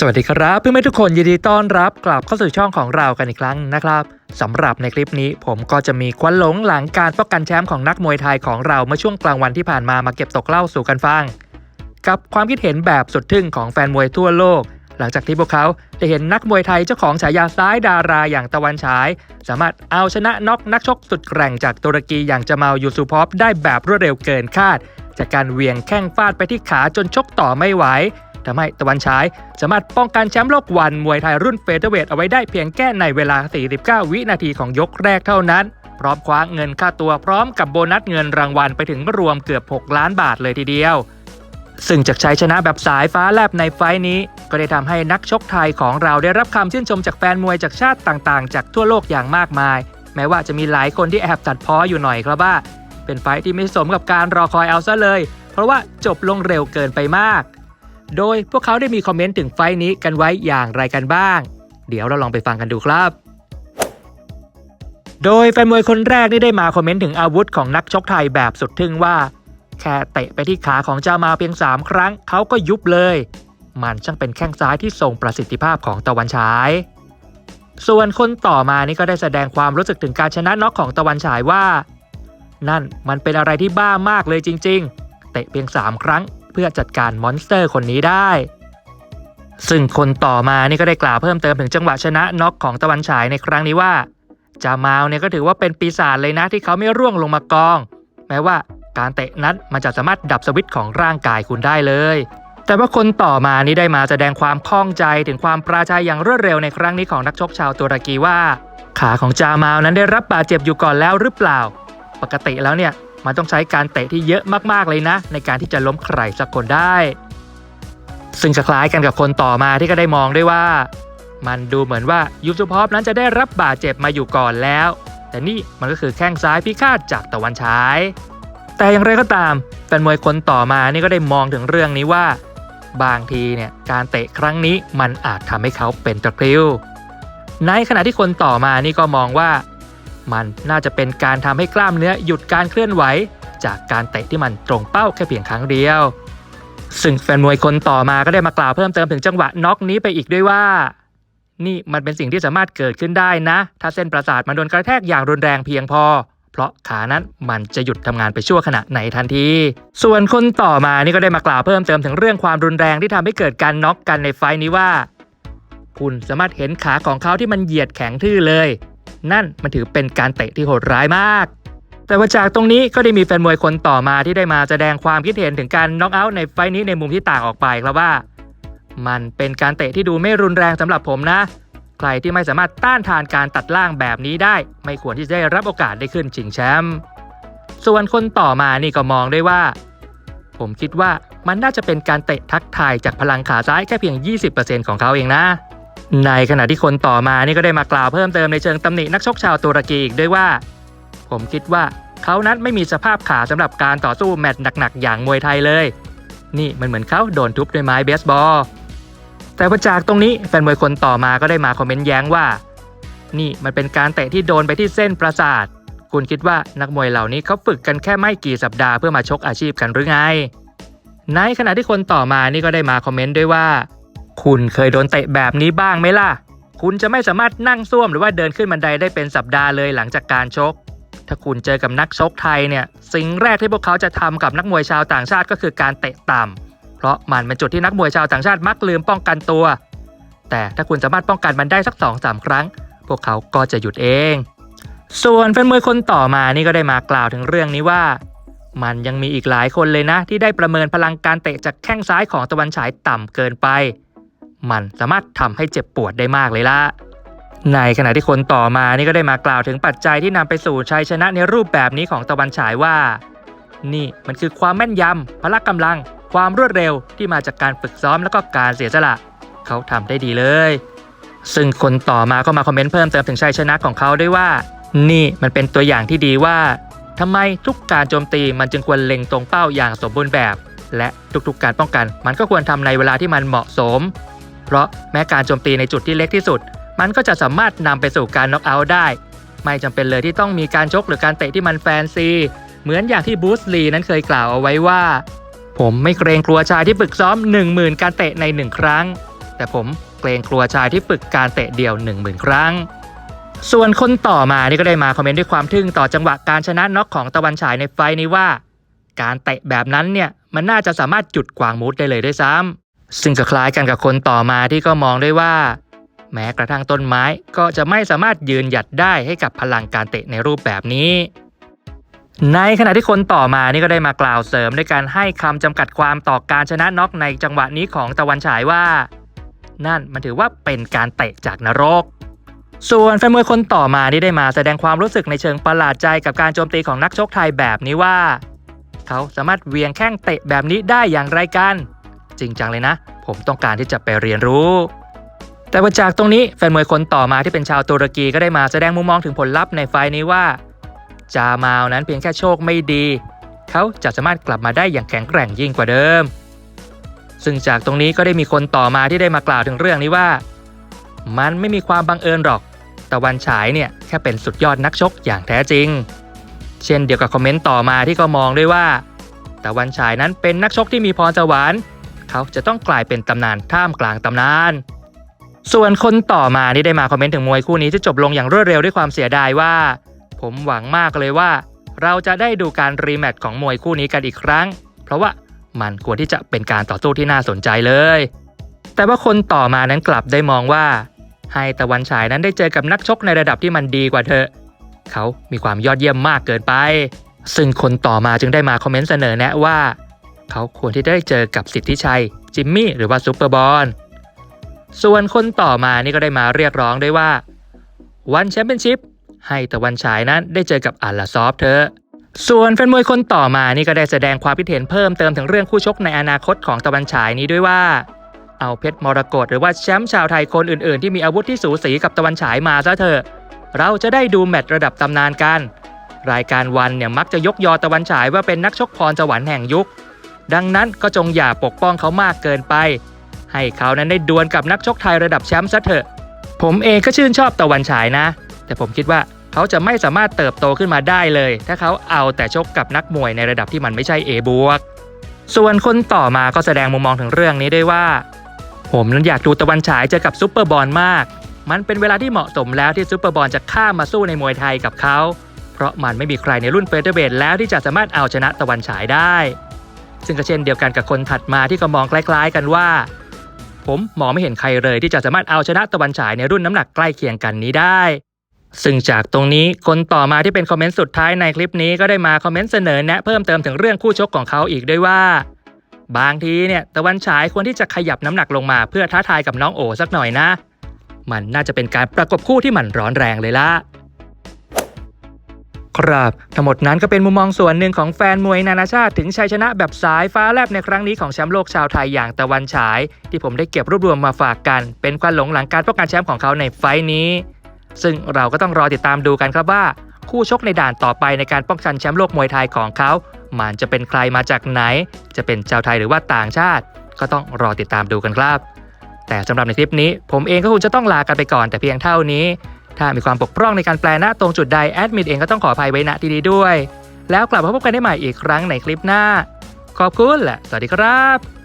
สวัสดีครับเพื่อนๆทุกคนยินดีต้อนรับกลับเข้าสู่ช่องของเรากันอีกครั้งนะครับสำหรับในคลิปนี้ผมก็จะมีควันหลงหลังการป้องกันแชมป์ของนักมวยไทยของเราเมื่อช่วงกลางวันที่ผ่านมามาเก็บตกเล่าสู่กันฟัง กับความคิดเห็นแบบสุดทึ่งของแฟนมวยทั่วโลก หลังจากที่พวกเขาได้เห็นนักมวยไทยเจ้าของฉายาซ้ายดาราอย่างตะวันฉาย สามารถเอาชนะน็อกนักชกสุดแกร่งจากตุรกีอย่างจามาลยูซูพอฟได้แบบรวดเร็วเกินคาด จากการเวียงแข้งฟาดไปที่ขาจนชกต่อไม่ไหว ทำให้ตะวันฉายสามารถป้องกันแชมป์โลกวันมวยไทยรุ่นเฟเธอร์เวทเอาไว้ได้เพียงแค่ในเวลา 49 วินาทีของยกแรกเท่านั้น พร้อมคว้าเงินค่าตัวพร้อมกับโบนัสเงินรางวัลไปถึงรวมเกือบ 6 ล้านบาทเลยทีเดียว ซึ่งจากชัยชนะแบบสายฟ้าแลบในไฟท์นี้ ก็ได้ทำให้นักชกไทยของเราได้รับคำชื่นชมจากแฟนมวยจากชาติต่างๆ จากทั่วโลกอย่างมากมาย แม้ว่าจะมีหลายคนที่แอบตัดพ้ออยู่หน่อยครับว่า เป็นไฟท์ที่ไม่สมกับการรอคอยเอาซะเลย เพราะว่าจบลงเร็วเกินไปมาก โดยพวกเขาได้มีคอมเมนต์ถึงไฟนี้กันไว้อย่างไรกันบ้าง เดี๋ยวเราลองไปฟังกันดูครับ โดยแฟนมวยคนแรกนี่ได้มาคอมเมนต์ถึงอาวุธของนักชกไทยแบบสุดทึ่งว่า แค่เตะไปที่ขาของเจ้ามาเพียง 3 ครั้งเขาก็ยุบเลย มันช่างเป็นแข้งซ้ายที่ทรงประสิทธิภาพของตะวันฉาย ส่วนคนต่อมานี่ก็ได้แสดงความรู้สึกถึงการชนะน็อกของตะวันฉายว่า นั่นมันเป็นอะไรที่บ้ามากเลยจริง ๆ เตะเพียง 3 ครั้ง พื่อจัดการมอนสเตอร์คนนี้ได้ ซึ่งคนต่อมานี่ก็ได้กล่าวเพิ่มเติมถึงจังหวะชนะน็อกของตะวันฉายในครั้งนี้ว่าจามาลเนี่ยก็ถือว่าเป็นปีศาจเลยนะที่เขาไม่ร่วงลงมากอง แม้ว่าการเตะนั้นมันจะสามารถดับสวิตช์ของร่างกายคุณได้เลย แต่ว่าคนต่อมานี่ได้มาแสดงความข้องใจถึงความปราชัยอย่างรวดเร็วในครั้งนี้ของนักชกชาวตุรกีว่า ขาของจามาลนั้นได้รับบาดเจ็บอยู่ก่อนแล้วหรือเปล่า ปกติแล้วเนี่ย มันต้องใช้การเตะที่เยอะมากๆเลยนะ ในการที่จะล้มใครสักคนได้ ซึ่งจะคล้ายกันกับคนต่อมาที่ก็ได้มองด้วยว่า มันดูเหมือนว่ายูซูพอฟนั้นจะได้รับบาดเจ็บมาอยู่ก่อนแล้ว แต่นี่มันก็คือแข้งซ้ายพิฆาตจากตะวันฉายแต่อย่างไรก็ตามแฟนมวยคนต่อมานี่ก็ได้มองถึงเรื่องนี้ว่า บางทีเนี่ยการเตะครั้งนี้มันอาจทำให้เขาเป็นตะคริวในขณะที่คนต่อมานี่ก็มองว่า มันน่าจะเป็นการทำให้กล้ามเนื้อหยุดการเคลื่อนไหว จากการเตะที่มันตรงเป้าแค่เพียงครั้งเดียว ซึ่งแฟนมวยคนต่อมาก็ได้มากล่าวเพิ่มเติมถึงจังหวะน็อกนี้ไปอีกด้วยว่า นี่มันเป็นสิ่งที่สามารถเกิดขึ้นได้นะ ถ้าเส้นประสาทมันโดนกระแทกอย่างรุนแรงเพียงพอเพราะขานั้นมันจะหยุดทำงานไปชั่วขณะในทันที ส่วนคนต่อมานี่ก็ได้มากล่าวเพิ่มเติมถึงเรื่องความรุนแรงที่ทำให้เกิดการน็อกกันในไฟท์นี้ว่า คุณสามารถเห็นขาของเขาที่มันเหยียดแข็งทื่อเลย นั่นมันถือเป็นการเตะที่โหดร้ายมาก แต่ว่าจากตรงนี้ก็ได้มีแฟนมวยคนต่อมาที่ได้มาแสดงความคิดเห็นถึงการน็อกเอาท์ในไฟท์นี้ในมุมที่ต่างออกไปครับว่า มันเป็นการเตะที่ดูไม่รุนแรงสำหรับผมนะ ใครที่ไม่สามารถต้านทานการตัดล่างแบบนี้ได้ ไม่ควรที่จะได้รับโอกาสได้ขึ้นชิงแชมป์ส่วนคนต่อมานี่ก็มองได้ว่า ผมคิดว่ามันน่าจะเป็นการเตะทักทายจากพลังขาซ้ายแค่เพียง 20%ของเขาเองนะ ในขณะที่คนต่อมานี่ก็ได้มากล่าวเพิ่มเติมในเชิงตำหนินักชกชาวตุรกีอีกด้วยว่า ผมคิดว่าเขานั้นไม่มีสภาพขาสำหรับการต่อสู้แมตช์หนักๆ อย่างมวยไทยเลย นี่มันเหมือนเขาโดนทุบด้วยไม้เบสบอล แต่ว่าจากตรงนี้แฟนมวยคนต่อมาก็ได้มาคอมเมนต์แย้งว่า นี่มันเป็นการเตะที่โดนไปที่เส้นประสาท คุณคิดว่านักมวยเหล่านี้เขาฝึกกันแค่ไม่กี่สัปดาห์เพื่อมาชกอาชีพกันหรือไง ในขณะที่คนต่อมานี่ก็ได้มาคอมเมนต์ด้วยว่า คุณเคยโดนเตะแบบนี้บ้างไหมล่ะ คุณจะไม่สามารถนั่งซ่วมหรือว่าเดินขึ้นบันไดได้เป็นสัปดาห์เลยหลังจากการชก ถ้าคุณเจอกับนักชกไทยเนี่ย สิ่งแรกที่พวกเขาจะทำกับนักมวยชาวต่างชาติก็คือการเตะต่ำเพราะมันเป็นจุดที่นักมวยชาวต่างชาติมักลืมป้องกันตัว แต่ถ้าคุณสามารถป้องกันมันได้สัก2อสาครั้ง พวกเขาก็จะหยุดเอง ส่วนแฟนมวยคนต่อมานี่ก็ได้มากล่าวถึงเรื่องนี้ว่ามันยังมีอีกหลายคนเลยนะ ที่ได้ประเมินพลังการเตะจากแข้งซ้ายของตะวันฉายต่ำเกินไป มันสามารถทำให้เจ็บปวดได้มากเลยละในขณะที่คนต่อมานี่ก็ได้มากล่าวถึงปัจจัยที่นำไปสู่ชัยชนะในรูปแบบนี้ของตะวันฉายว่า นี่มันคือความแม่นยำพละกำลัง ความรวดเร็วที่มาจากการฝึกซ้อมแล้วก็การเสียสละ เขาทำได้ดีเลย ซึ่งคนต่อมาก็มาคอมเมนต์เพิ่มเติมถึงชัยชนะของเขาด้วยว่า นี่มันเป็นตัวอย่างที่ดีว่าทำไมทุกการโจมตีมันจึงควรเล็งตรงเป้าอย่างสมบูรณ์แบบ และทุกๆการป้องกันมันก็ควรทำในเวลาที่มันเหมาะสม เพราะแม้การโจมตีในจุดที่เล็กที่สุด มันก็จะสามารถนำไปสู่การน็อกเอาท์ได้ ไม่จำเป็นเลยที่ต้องมีการชกหรือการเตะที่มันแฟนซี เหมือนอย่างที่บูสลีนั้นเคยกล่าวเอาไว้ว่า ผมไม่เกรงกลัวชายที่ฝึกซ้อม 10,000 การเตะในหนึ่งครั้ง แต่ผมเกรงกลัวชายที่ฝึกการเตะเดี่ยว 10,000 ครั้ง ส่วนคนต่อมานี่ก็ได้มาคอมเมนต์ด้วยความทึ่งต่อจังหวะการชนะน็อกของตะวันฉายในไฟล์นี้ว่า การเตะแบบนั้นเนี่ยมันน่าจะสามารถจุดกวางมูดได้เลยด้วยซ้ำ ซึ่งก็คล้ายกันกับคนต่อมาที่ก็มองด้วยว่า แม้กระทั่งต้นไม้ก็จะไม่สามารถยืนหยัดได้ให้กับพลังการเตะในรูปแบบนี้ ในขณะที่คนต่อมานี่ก็ได้มากล่าวเสริมด้วยการให้คำจำกัดความต่อการชนะน็อกในจังหวะนี้ของตะวันฉายว่า นั่นมันถือว่าเป็นการเตะจากนรก ส่วนแฟนมวยคนต่อมาที่ได้มาแสดงความรู้สึกในเชิงประหลาดใจกับการโจมตีของนักชกไทยแบบนี้ว่า เขาสามารถเวียงแข้งเตะแบบนี้ได้อย่างไรกัน จริงจังเลยนะ ผมต้องการที่จะไปเรียนรู้ แต่ว่าจากตรงนี้แฟนมวยคนต่อมาที่เป็นชาวตุรกีก็ได้มาแสดงมุมมองถึงผลลัพธ์ในไฟนี้ว่า จามาวนั้นเพียงแค่โชคไม่ดี เขาจะสามารถกลับมาได้อย่างแข็งแกร่งยิ่งกว่าเดิม ซึ่งจากตรงนี้ก็ได้มีคนต่อมาที่ได้มากล่าวถึงเรื่องนี้ว่า มันไม่มีความบังเอิญหรอกตะวันฉายเนี่ยแค่เป็นสุดยอดนักชกอย่างแท้จริง เช่นเดียวกับคอมเมนต์ต่อมาที่ก็มองด้วยว่า ตะวันฉายนั้นเป็นนักชกที่มีพรสวรรค์ เขาจะต้องกลายเป็นตำนานท่ามกลางตำนาน ส่วนคนต่อมาที่ได้มาคอมเมนต์ถึงมวยคู่นี้ที่จบลงอย่างรวดเร็วด้วยความเสียดายว่า ผมหวังมากเลยว่า เราจะได้ดูการรีแมตช์ของมวยคู่นี้กันอีกครั้ง เพราะว่ามันควรที่จะเป็นการต่อสู้ที่น่าสนใจเลย แต่ว่าคนต่อมานั้นกลับได้มองว่า ให้ตะวันฉายนั้นได้เจอกับนักชกในระดับที่มันดีกว่าเธอ เขามีความยอดเยี่ยมมากเกินไป ซึ่งคนต่อมาจึงได้มาคอมเมนต์เสนอแนะว่า เขาควรที่ได้เจอกับสิทธิชัย จิมมี่หรือว่าซูเปอร์บอลส่วนคนต่อมานี่ก็ได้มาเรียกร้องด้วยว่า วันแชมเปี้ยนชิพให้ตะวันฉายนั้นได้เจอกับอัลลาซอฟเธอส่วนแฟนมวยคนต่อมานี่ก็ได้แสดงความคิดเห็นเพิ่มเติมถึงเรื่องคู่ชกในอนาคตของตะวันฉายนี้ด้วยว่า เอาเพชรมรกตหรือว่าแชมป์ชาวไทยคนอื่นๆ ที่มีอาวุธที่สูสีกับตะวันฉายมาซะเถอะเราจะได้ดูแมตช์ระดับตำนานกัน รายการวันเนี่ยมักจะยกยอตะวันฉายว่าเป็นนักชกพรสวรรค์แห่งยุค ดังนั้นก็จงอย่าปกป้องเขามากเกินไป ให้เขานั้นได้ดวลกับนักชกไทยระดับแชมป์ซะเถอะ ผมเองก็ชื่นชอบตะวันฉายนะ แต่ผมคิดว่าเขาจะไม่สามารถเติบโตขึ้นมาได้เลย ถ้าเขาเอาแต่ชกกับนักมวยในระดับที่มันไม่ใช่ A บวกส่วนคนต่อมาก็แสดงมุมมองถึงเรื่องนี้ด้วยว่า ผมนั้นอยากดูตะวันฉายเจอกับซูเปอร์บอลมาก มันเป็นเวลาที่เหมาะสมแล้วที่ซูเปอร์บอลจะข้ามมาสู้ในมวยไทยกับเขา เพราะมันไม่มีใครในรุ่นเฟเธอร์เวทแล้วที่จะสามารถเอาชนะตะวันฉายได้ ซึ่งก็เช่นเดียวกันกับคนถัดมาที่ก็มองคล้าย ๆ กันว่า ผมมองไม่เห็นใครเลยที่จะสามารถเอาชนะตะวันฉายในรุ่นน้ำหนักใกล้เคียงกันนี้ได้ ซึ่งจากตรงนี้คนต่อมาที่เป็นคอมเมนต์สุดท้ายในคลิปนี้ก็ได้มาคอมเมนต์เสนอแนะเพิ่มเติมถึงเรื่องคู่ชกของเขาอีกด้วยว่า บางทีเนี่ยตะวันฉายควรที่จะขยับน้ำหนักลงมาเพื่อท้าทายกับน้องโอสักหน่อยนะ มันน่าจะเป็นการประกบคู่ที่มันร้อนแรงเลยละ ครับ ทั้งหมดนั้นก็เป็นมุมมองส่วนหนึ่งของแฟนมวยนานาชาติถึงชัยชนะแบบสายฟ้าแลบในครั้งนี้ของแชมป์โลกชาวไทยอย่างตะวันฉาย ที่ผมได้เก็บรวบรวมมาฝากกัน เป็นควันหลงหลังการป้องกันแชมป์ของเขาในไฟท์นี้ ซึ่งเราก็ต้องรอติดตามดูกันครับว่า คู่ชกในด่านต่อไปในการป้องกันแชมป์โลกมวยไทยของเขา มันจะเป็นใครมาจากไหน จะเป็นชาวไทยหรือว่าต่างชาติ ก็ต้องรอติดตามดูกันครับ แต่สำหรับในคลิปนี้ ผมเองก็คงจะต้องลากันไปก่อนแต่เพียงเท่านี้ ถ้ามีความปกพร่องในการแปลหน้าตรงจุดใดแอดมินเองก็ต้องขออภัยไว้ณที่นี้ด้วย แล้วกลับมาพบกันได้ใหม่อีกครั้งในคลิปหน้า ขอบคุณและสวัสดีครับ